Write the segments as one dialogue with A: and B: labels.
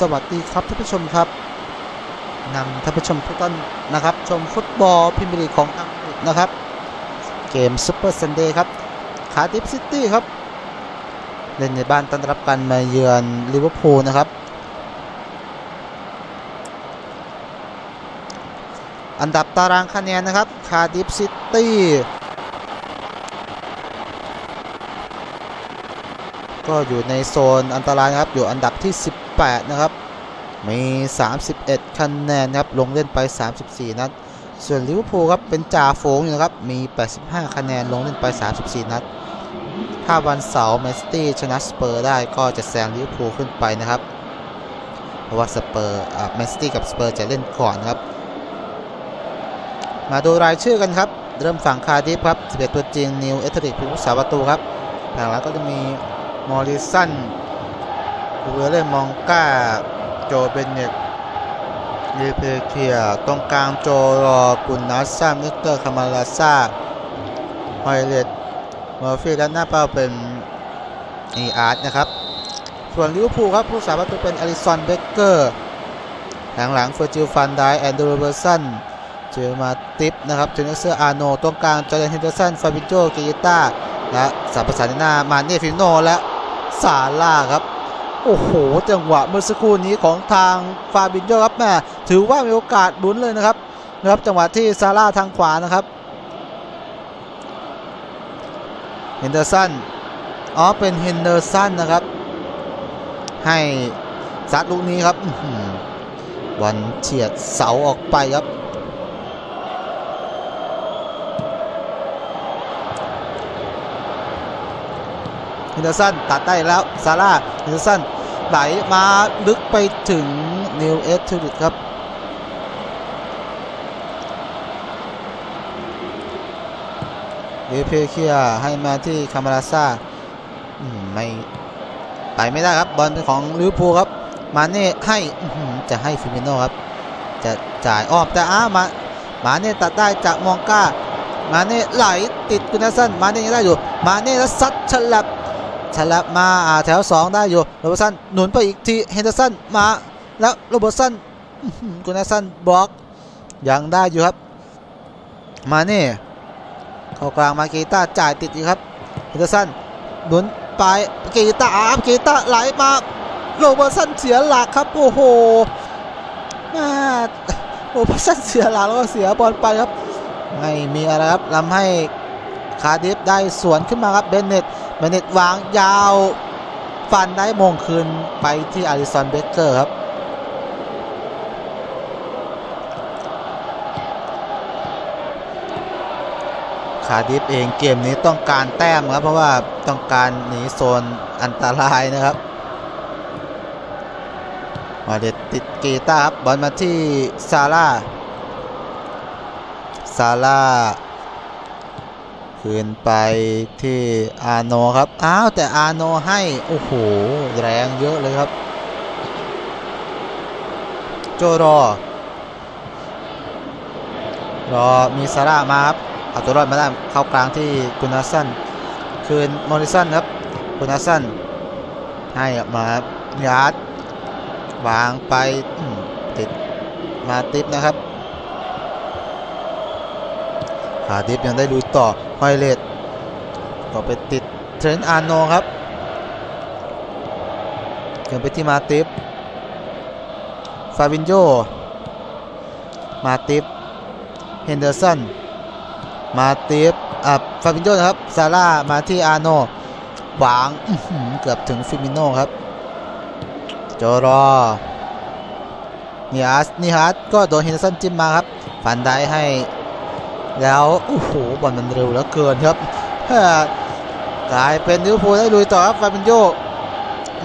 A: สวัสดีครับท่านผู้ชมครับนำท่านผู้ชมทุกท่านนะครับ ชมฟุตบอลพรีเมียร์ลีกของอังกฤษนะครับ เกมซุปเปอร์ซันเดย์ครับคาร์ดิฟซิตี้ครับ เล่นในบ้านต้อนรับการมาเยือนลิเวอร์พูลนะครับ อันดับตารางคะแนนนะครับคาร์ดิฟซิตี้ก็อยู่ในโซนอันตรายนะครับ อยู่อันดับที่ 8 นะครับ มี 31 คะแนนนะครับ ลงเล่นไป 34 นัด ส่วนลิเวอร์พูลครับ เป็นจ่าฝูงอยู่นะครับ มี 85 คะแนน ลงเล่นไป 34 นัด ถ้าวันเสาร์แมนซิตี้ชนะสเปอร์ได้ก็จะแซงลิเวอร์พูลขึ้นไปนะครับ เพราะว่าสเปอร์แมนซิตี้กับสเปอร์จะเล่นก่อนนะครับ มาดูรายชื่อกันครับ เริ่มฝั่งคาร์ดิฟครับ 11 ตัวจริงนิวเอเทริกผู้รักษาประตูครับหลังๆก็จะมีมอริสัน เวเลมองกาโจเบนเนตลีเพเคียตรงกลางโจรอกุนนัสซัมนิกเตอร์คามาลาซาฮอยเลตเมอร์ฟี่และหน้าเป้าเป็นอีอาร์ตนะครับ ส่วนลิเวอร์พูลครับผู้สาประตูเป็นอลิซอนเบเกอร์หลังๆเฟอร์จิลฟันไดแอนดูโรเบอร์สันเจอมาติปนะครับเจเนเซอร์อาโนตรงกลางจอร์แดนเฮนเดอร์สันฟาบิโจเกยิต้าและสับประสานหน้ามาเน่ฟิโนและซาร่าครับ โอ้โห จังหวะเมื่อสักครู่นี้ของทางฟาบินโยครับแม่ถือว่ามีโอกาสลุ้นเลยนะครับนะครับจังหวะที่ซาร่าทางขวานะครับเฮนเดอร์สันอ๋อเป็นเฮนเดอร์สันนะครับ ให้ซัดลูกนี้ครับอื้อหือบอลเฉียดเสาออกไปครับฮินเดอร์สันตัดได้แล้วซาร่าฮินเดอร์สัน ไหลมาลึกไปถึงนิวเอสทูริกครับเดเพเคียให้มาที่คามาราซาอืมไม่ไปไม่ได้ครับบอลเป็นของลิเวอร์พูลครับ มาเน่ให้อื้อหือจะให้ฟิมิโน่ครับ จะจ่ายอ้อมแต่อ้ามามาเน่ตัดได้จากมองก้า มาเน่ไหลติดกุนสันมาเน่ยังได้อยู่ มาเน่แล้วซัดฉลับ ฉลับมาแถว 2 ได้อยู่โรเบอร์สันหนุนไปอีกทีเฮนเดอร์สันมาแล้วโรเบอร์สันอื้อหือกุนสันบล็อกยังได้อยู่ครับ มาเน่เข้ากลางมาเกต้าจ่ายติดอีกครับเฮนเดอร์สันหนุนไปเกต้าอาร์เกต้าไหลมาโรเบอร์สันเสียหลักครับโอ้โหแมโรเบอร์สันเสียหลักแล้วก็เสียบอลไปครับไม่มีอะไรครับทำให้คาร์ดิฟได้สวนขึ้นมาครับเบนเน็ต เบนเน็ตวางยาวฟันได้มงคืนไปที่อาริสันเบเกอร์ครับคาดิฟเองเกมนี้ต้องการแต้มครับ เพราะว่าต้องการหนีโซนอันตรายนะครับ มาเด็ดติดกีตาร์ครับบอลมาที่ซาร่าซาร่า คืนไปที่อาโนครับ อ้าว แต่อาโนให้ โอ้โห แรงเยอะเลยครับ โจรอ รอมีซาร่ามาครับเอาตัวรอดมาได้เข้ากลางที่กุนาสันคืนมอริสันครับกุนาสันให้ออกมายาร์ดวางไปติดมาติปนะครับ คาดิฟยังได้ลุยต่อไฮเลตก็ไปติดเทรนต์อาร์โนครับเกินไปที่มาติฟฟาบินโยมาติฟเฮนเดอร์สันมาติฟอะฟาบินโยนะครับซาร่ามาที่อาร์โนหวางเกือบถึงฟิมิโนครับโจรอนิอาสนิฮัสก็โดนเฮนเดอร์สันจิ้มมาครับฟันได้ให้ แล้วโอ้โหบอลมันเร็วเหลือเกินครับกลายเป็นลิเวอร์พูลได้ลุยต่อครับฟาบินโย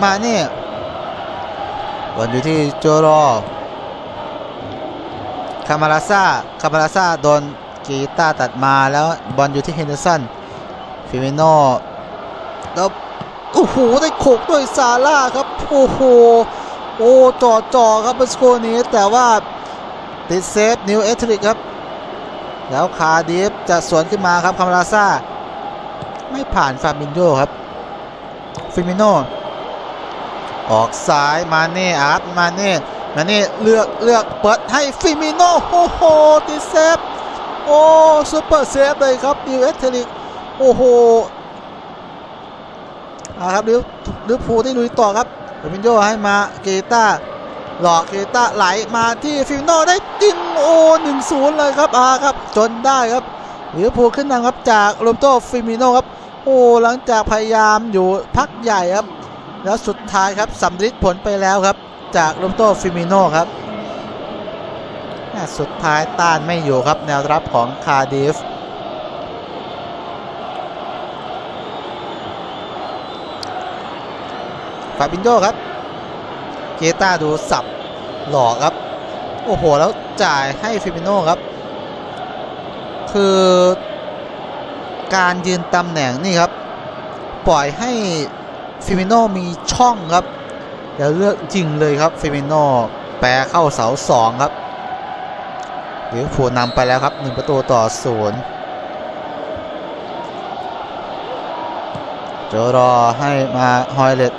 A: มาเนี่ยบอลอยู่ที่โจโรคามาราซาคามาราซาโดนกีตาร์ตัดมาแล้วบอลอยู่ที่เฮนเดอร์สันฟิมิโนแล้วโอ้โหได้โขกด้วยซาร่าครับโอ้โหโอ้จ่อจ่อครับเมื่อสักครู่นี้แต่ว่าติดเซฟนิวเอทริกครับ แล้วคาร์ดิฟจะสวนขึ้นมาครับคาราซาไม่ผ่านฟาบินโยครับฟิมิโนออกซ้ายมาเน่อาร์ตมาเน่มาเน่เลือกเลือกเปิดให้ฟิมิโนโอ้โหติดเซฟโอ้ซูเปอร์เซฟเลยครับดิวเอสเทลิกโอ้โหเอาครับดิวดิวพูที่ลุยต่อครับเดวิโยให้มาเกต้า หลอกเกต้าไหลมาที่ฟิมิโนได้ยิงโอ้หนึ่งศูนย์เลยครับอาครับจนได้ครับลิเวอร์พูลขึ้นนำครับจากโรมโตฟิมิโนครับโอ้หลังจากพยายามอยู่พักใหญ่ครับ แล้วสุดท้ายครับสำลิดผลไปแล้วครับ จากโรมโตฟิมิโนครับสุดท้ายต้านไม่อยู่ครับแนวรับของคาร์ดิฟฟาบินโยครับ เกต้าดูสับหลอกครับ โอ้โห แล้วจ่ายให้ฟิมิโนครับ คือการยืนตำแหน่งนี่ครับ ปล่อยให้ฟิมิโนมีช่องครับเดี๋ยวเลือกยิงเลยครับฟิมิโนแปรเข้าเสาสองครับลิเวอร์พูลนำไปแล้วครับ1ประตูต่อศูนย์โจรอให้มาฮอยเลต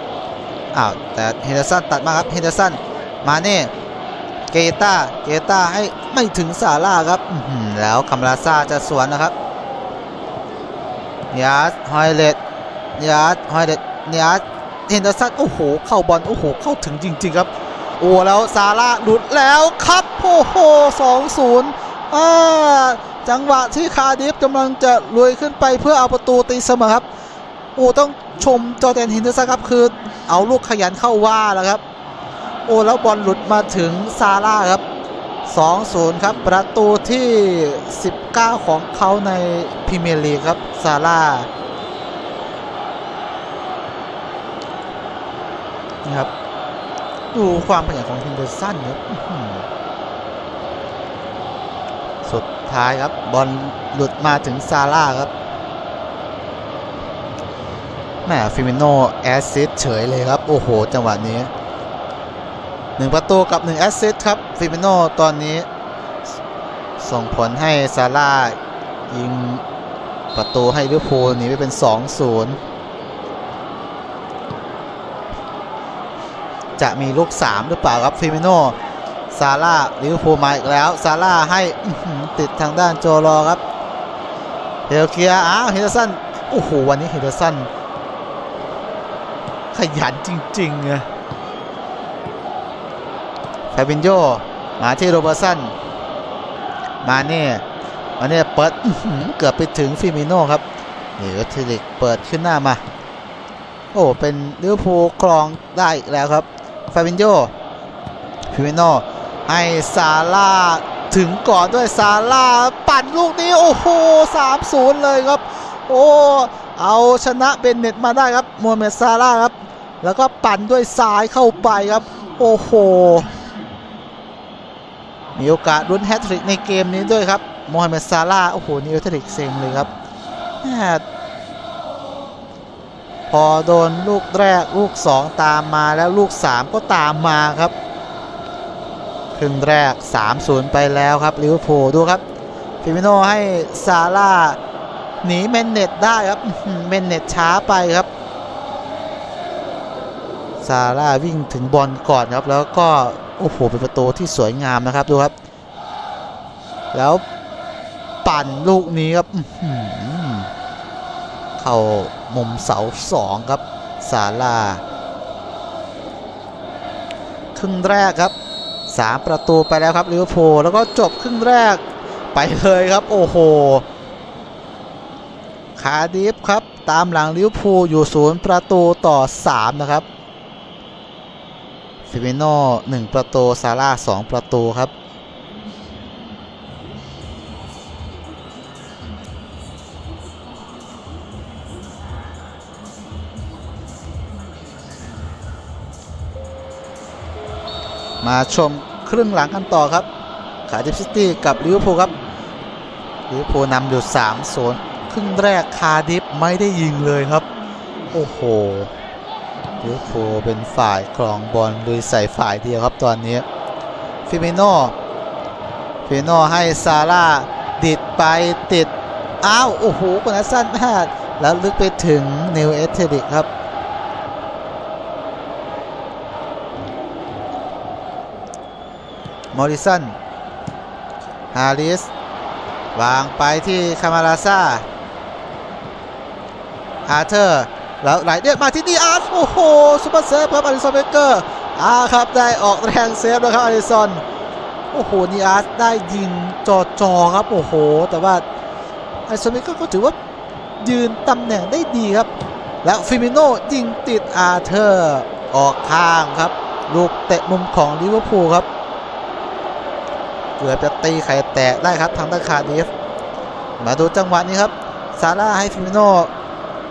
A: อ้าวแต่เฮนเดอร์สันตัดมาครับเฮนเดอร์สันมาเน่เกตาเกตาให้ไม่ถึงซาร่าครับแล้วคำลาซาจะสวนนะครับยาสฮอยเลตยาสฮอยเลตยาสเฮนเดอร์สันโอ้โห เข้าบอลโอ้โห เข้าถึงจริง ๆ ครับ โอ้แล้วซาร่าหลุดแล้วครับโอ้โหสองศูนย์จังหวะที่คาร์ดิฟกำลังจะลุยขึ้นไปเพื่อเอาประตูตีเสมอครับ โอ้ต้องชมจอแดนเฮนเดอร์สันครับคือเอาลูกขยันเข้าว่าแล้วครับ โอ้แล้วบอลหลุดมาถึงซาร่าครับ 2-0 ครับ ประตูที่ 19 ของเขาในพรีเมียร์ลีกครับซาร่านี่ครับดูความขยันของเฮนเดอร์สันครับสุดท้ายครับบอลหลุดมาถึงซาร่าครับ แหมฟิมิโนแอสซิสเฉยเลยครับ โอ้โห จังหวะนี้หนึ่งประตูกับหนึ่งแอสซิสครับ ฟิมิโนตอนนี้ ส่งผลให้ซาร่ายิงประตูให้ลิเวอร์พูลหนีไปเป็น 2-0 จะมีลูก 3 หรือเปล่าครับฟิมิโนซาร่าลิเวอร์พูลมาอีกแล้วซาร่าให้ติดทางด้านโจรอครับเฮลเคียอ้าวเฮเดอร์สันโอ้โหวันนี้เฮเดอร์สัน ขยันจริงๆอะฟาบินโยมาที่โรเบอร์สัน มาเนี่ยมาเนี่ยเปิดเกือบไปถึงฟิมิโน่ครับนี่ก็ทีลิกเปิดขึ้นหน้ามา โอ้เป็นลิเวอร์พูลครองได้อีกแล้วครับฟาบินโยฟิมิโน่ให้ซาร่าถึงก่อนด้วยซาร่าปั่นลูกนี้โอ้โห3-0เลยครับ โอ้เอาชนะเบนเน็ตมาได้ครับโมฮัมเมซาร่าครับ แล้วก็ปั่นด้วยซ้ายเข้าไปครับ โอ้โห มีโอกาสลุ้นแฮตทริกในเกมนี้ด้วยครับโมฮัมเหม็ดซาร่าโอ้โหนี่แฮตทริกเซ็งเลยครับพอโดนลูกแรกลูก 2 ตามมาแล้วลูก 3 ก็ตามมาครับครึ่งแรก 3-0 ไปแล้วครับลิเวอร์พูลดูครับฟิมิโนให้ซาร่าหนีเมนเน็ตได้ครับเมนเน็ตช้าไปครับ ซาร่าวิ่งถึงบอลก่อนครับ แล้วก็ โอ้โห เป็นประตูที่สวยงามนะครับดูครับ แล้วปั่นลูกนี้ครับเข้ามุมเสาสองครับซาร่าครึ่งแรกครับสามประตูไปแล้วครับลิเวอร์พูลแล้วก็จบครึ่งแรกไปเลยครับ โอ้โห คาดิฟครับ ตามหลังลิเวอร์พูลอยู่ศูนย์ประตูต่อ 3 นะครับ ฟิมิโน่หนึ่งประตูซาร่าสองประตูครับมาชมครึ่งหลังกันต่อครับ ขาดิฟซิตี้กับลิเวอร์พูลครับลิเวอร์พูลนำอยู่3โซนครึ่งแรกคาร์ดิฟไม่ได้ยิงเลยครับ โอ้โห ลิเวอร์พูลเป็นฝ่ายครองบอลลุยใส่ฝ่ายเดียวครับตอนนี้ฟิเมโนฟิเมโนให้ซาร่าดิดไปติดอ้าวโอ้โหคนนั้นสั้นมากแล้วลึกไปถึงนิวเอสเทดิกครับมอริสันฮาริสวางไปที่คามาราซาอาเธอร์ แล้วไหลเดียมาที่ดีอาร์โอ้โหซุปเปอร์เซฟครับอลิสันเบเกอร์อาครับได้ออกแรงเซฟแล้วครับอลิสันโอ้โหนี่อาร์ได้ยิงจอจอครับโอ้โห แต่ว่าอลิสันเบเกอร์ก็ถือว่ายืนตำแหน่งได้ดีครับ แล้วฟิมิโน่ยิงติดอาร์เธอร์ออกข้างครับลูกเตะมุมของลิเวอร์พูลครับเกือบจะตีไข่แตกได้ครับทางด้านคาร์ดิฟมาดูจังหวะนี้ครับซาร่าให้ฟิมิโน่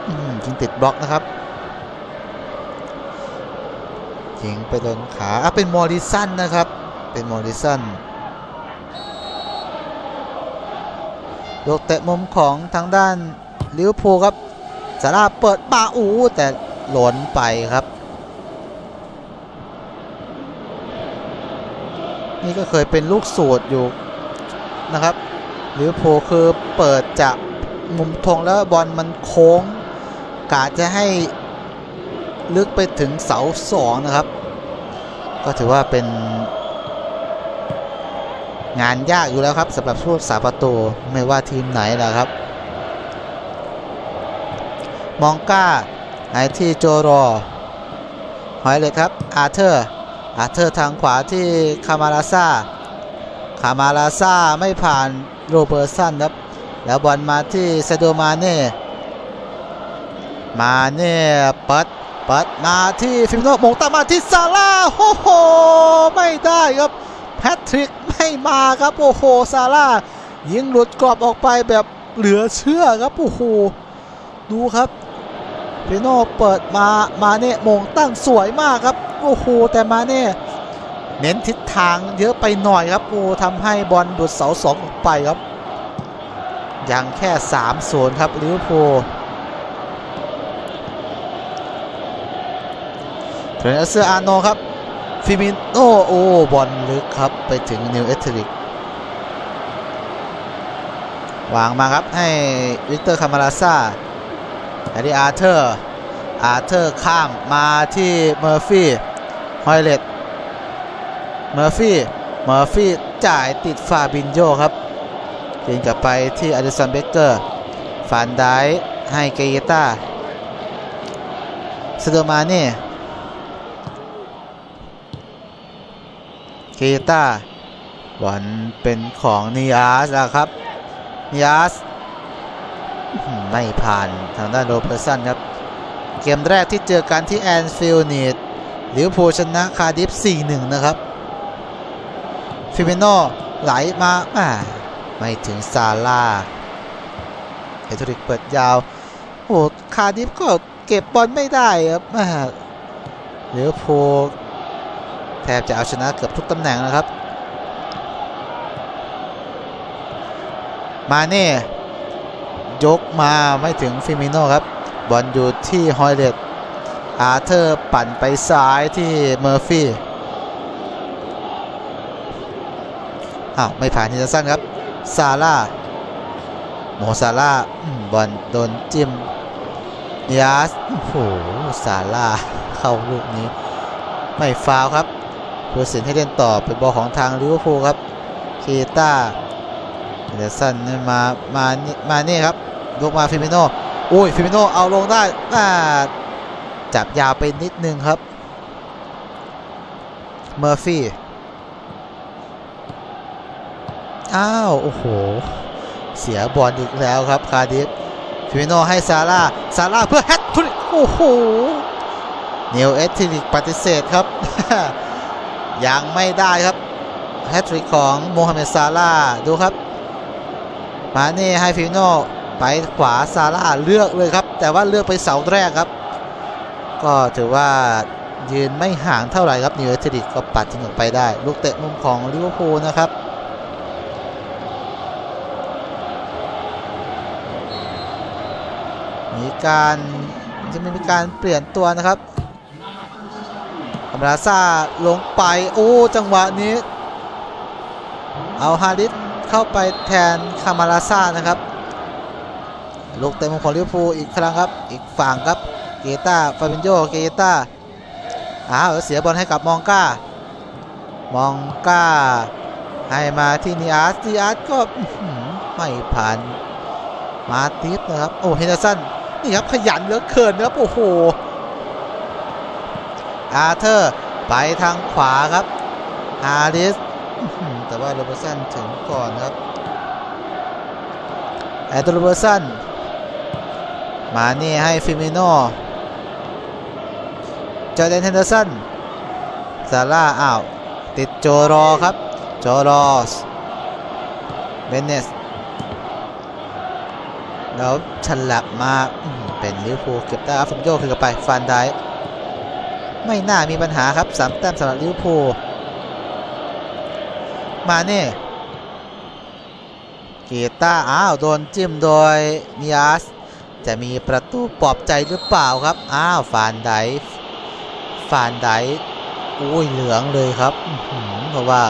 A: อืมยิงติดบล็อกนะครับยิงไปโดนขาอะเป็นมอริสันนะครับ เป็นมอริสันลูกเตะมุมของทางด้านลิวพูครับซาราเปิดมาอูแต่หล่นไปครับ นี่ก็เคยเป็นลูกสูตรอยู่นะครับลิวพูคือเปิดจากมุมธงแล้วบอลมันโค้ง กาจะให้ลึกไปถึงเสาสองนะครับ ก็ถือว่าเป็น งานยากอยู่แล้วครับสำหรับผู้รักษาประตูไม่ว่าทีมไหนแหละครับ มองก้าไอที่โจรอหอยเลยครับอาร์เธอร์อาร์เธอร์ทางขวาที่คามาราซาคามาราซาไม่ผ่านโรเบอร์สันครับ แล้วบอลมาที่เซโดมาเน่ มาเนี่ยเปิดเปิดมาที่ฟิมิโนมงตามมาที่ซาร่าโอ้โหไม่ได้ครับแพทริกไม่มาครับโอ้โหซาร่ายิงหลุดกรอบออกไปแบบเหลือเชื่อครับโอ้โหดูครับฟิโนเปิดมามาเน่มงตั้งสวยมากครับโอ้โหแต่มาเน่เน้นทิศทางเยอะไปหน่อยครับโอ้ทำให้บอลดุดเสาสองออกไปครับ ยังแค่3 0ครับลิเวอร์พูล เทรนเซอร์อาร์โนครับฟิมินโอโอ้บอลลึกครับไปถึงนิวเอตเทริกวางมาครับให้วิกเตอร์คามาราซาแอดีอาร์เธอร์ อาร์เธอร์ข้ามมาที่เมอร์ฟี่ฮอยเลตเมอร์ฟี่ เมอร์ฟี่จ่ายติดฟาบินโยครับยิงกลับไปที่อดิสันเบเกอร์ฟานไดให้เกยต้าสโดมาเน่ เกต้าบอลเป็นของนิอาสแล้วครับนิอาสไม่ผ่านทางด้านโรเบอร์สันครับ เกมแรกที่เจอกันที่แอนฟิลด์นีดลิเวอร์พูลชนะคาร์ดิฟ 4-1 นะครับ ฟิเมโนไหลมาอ่าไม่ถึงซาร่าเฮทริกเปิดยาว โอ้คาร์ดิฟก็เก็บบอลไม่ได้ครับอ่าลิเวอร์พูล แทบจะเอาชนะเกือบทุกตำแหน่งนะครับ มาเน่ยกมาไม่ถึงฟิมิโน่ครับ บอลอยู่ที่ฮอยเลตอาร์เธอร์ปั่นไปซ้ายที่เมอร์ฟี่อ้าวไม่ผ่านทีละสั้นครับ ซาร่าโมซาร่าบอลโดนจิ้มยาสโอ้โหซาร่าเข้าลูกนี้ ไม่ฟาวครับ ผู้สินให้เล่นต่อเป็นบอลของทางลิเวอร์พูลครับคีต้าเดสันมามานี่มานี่ครับยกมาฟิมิโนอุ้ยฟิมิโนเอาลงได้จับยาวไปนิดนึงครับเมอร์ฟี่อ้าว โอ้โห เสียบอลอีกแล้วครับ คาร์ดิฟฟิมิโนให้ซาร่าซาร่าเพื่อแฮตทริกโอ้โหเนวเอทิลิกปฏิเสธครับ ยังไม่ได้ครับแฮตทริกของโมฮัมเหม็ดซาร่าดูครับ มาเน่ให้ฟิโนไปขวาซาร่าเลือกเลยครับ แต่ว่าเลือกไปเสาแรกครับ ก็ถือว่ายืนไม่ห่างเท่าไหร่ครับนิวเอติดิกก็ปัดทิ้งออกไปได้ ลูกเตะมุมของลิเวอร์พูลนะครับมีการจะมีการเปลี่ยนตัวนะครับ คาราซาลงไป โอ้ จังหวะนี้ เอาฮาริสเข้าไปแทนคามาราซานะครับ ลูกเต็มของลิเวอร์พูลอีกครั้งครับ อีกฝั่งครับ เกตาฟาบินโยเกตาอ้าว เสียบอลให้กับมองก้า มองก้า ให้มาที่นีอาร์สนีอาร์สก็ไม่ผ่าน มาติฟนะครับ โอ้ เฮนเดอร์สัน นี่ครับขยันเหลือเกินนะครับ โอ้โห อาร์เธอร์ไปทางขวาครับฮาริสแต่ว่าโรเบอร์สันถึงก่อนครับแอดโรเบอร์สันมานี่ให้ฟิมิโน่จอร์แดนเฮนเดอร์สันซาร่าอ้าวติดโจรอครับ โจรอสเบนเนสแล้วฉลับมาเป็นลิเวอร์พูลเก็บได้ครับฟิมโยคือกลับไปฟานไดค์ ไม่น่ามีปัญหาครับสามแต้มสำหรับลิเวอร์พูลมาเน่เกีตาอ้าวโดนจิ้มโดยนิอาสจะมีประตูปลอบใจหรือเปล่าครับ อ้าวฟานไดค์ฟานไดค์อุ้ยเหลืองเลยครับเพราะว่า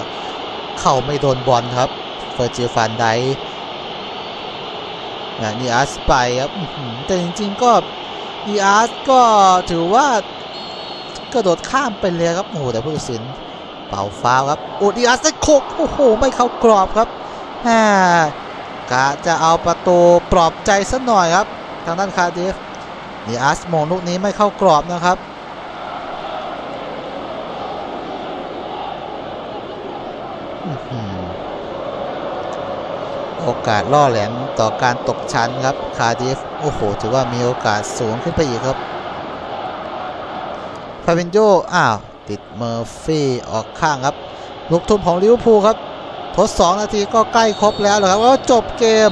A: เข้าไม่โดนบอลครับเฟอร์จิลฟานไดค์นะนีอาร์สไปครับแต่จริงๆก็นีอาร์สก็ถือว่า กระโดดข้ามไปเลยครับโอ้โหแต่ผู้ตัดสินเป่าฟาวครับโอ้นีอาสได้โคกโอ้โหไม่เข้ากรอบครับแหมกะจะเอาประตูปลอบใจสักหน่อยครับ ทางด้านคาร์ดิฟนีอาสมองลูกนี้ไม่เข้ากรอบนะครับโอกาสล่อแหลมต่อการตกชั้นครับคาร์ดิฟโอ้โหถือว่ามีโอกาสสูงขึ้นไปอีกครับาบินโยอ้าว ติดเมอร์ฟี่ออกข้างครับ ลูกทุ่มของลิเวอร์พูลครับ ทด 2 นาทีก็ใกล้ครบแล้วครับแล้วจบเกม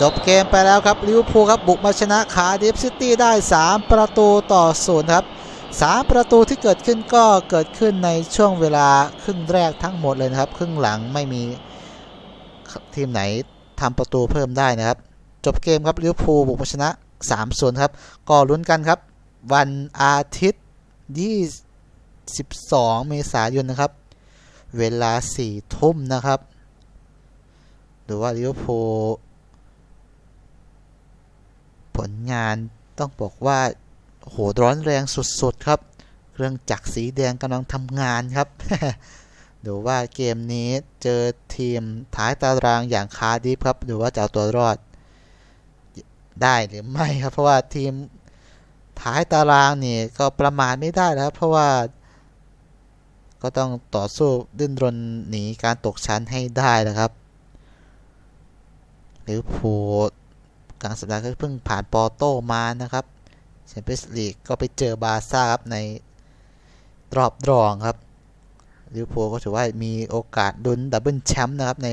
A: จบเกมไปแล้วครับลิเวอร์พูลครับบุกมาชนะคาร์ดิฟซิตี้ได้ 3 ประตูต่อศูนย์ครับ3ประตูที่เกิดขึ้นก็เกิดขึ้นในช่วงเวลาครึ่งแรกทั้งหมดเลยนะครับ ครึ่งหลังไม่มีทีมไหนทำประตูเพิ่มได้นะครับ จบเกมครับลิเวอร์พูลบุกมาชนะ3-0ครับ ก็ลุ้นกันครับ วันอาทิตย์ 22 เมษายนนะครับ เวลา 4 ทุ่มนะครับ หรือว่าลิเวอร์พูลผลงานต้องบอกว่าโหร้อนแรงสุดๆ ครับ เครื่องจักรสีแดงกำลังทำงานครับดูว่าเกมนี้เจอทีมท้ายตารางอย่างคาร์ดิฟครับดูว่าจะเอาตัวรอดได้หรือไม่ครับ เพราะว่าทีม ท้ายตารางนี่ก็ประมาณไม่ได้แล้วครับเพราะว่า ก็ต้องต่อสู้ดิ้นรนหนีการตกชั้นให้ได้นะครับลิเวอร์พูลกลางสัปดาห์ก็เพิ่งผ่านปอโตมานะครับแชมเปี้ยนส์ลีกก็ไปเจอบาซ่าครับในรอบรองครับลิเวอร์พูลก็ถือว่ามีโอกาสดุนดับเบิลแชมป์นะครับใน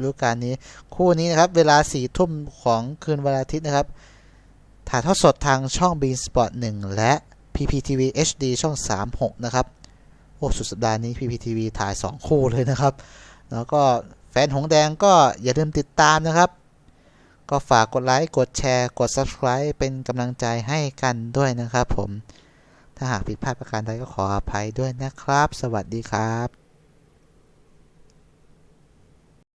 A: ฤดูกาลนี้ คู่นี้นะครับ เวลาสี่ทุ่มของคืนวันอาทิตย์นะครับ ถ่ายทอดสดทางช่อง b ี n Sport 1 และ PPTV HD ช่อง 36 นะครับ โอ้สุดสัปดาห์นี้ PPTV ถ่าย 2 คู่เลยนะครับ แล้วก็แฟนหงแดงก็อย่าลืมติดตามนะครับ ก็ฝากกดไลค์ กดแชร์ กด Subscribe เป็นกำลังใจให้กันด้วยนะครับผม ถ้าหากผิดพลาดประการใดก็ขออภัยด้วยนะครับ สวัสดีครับ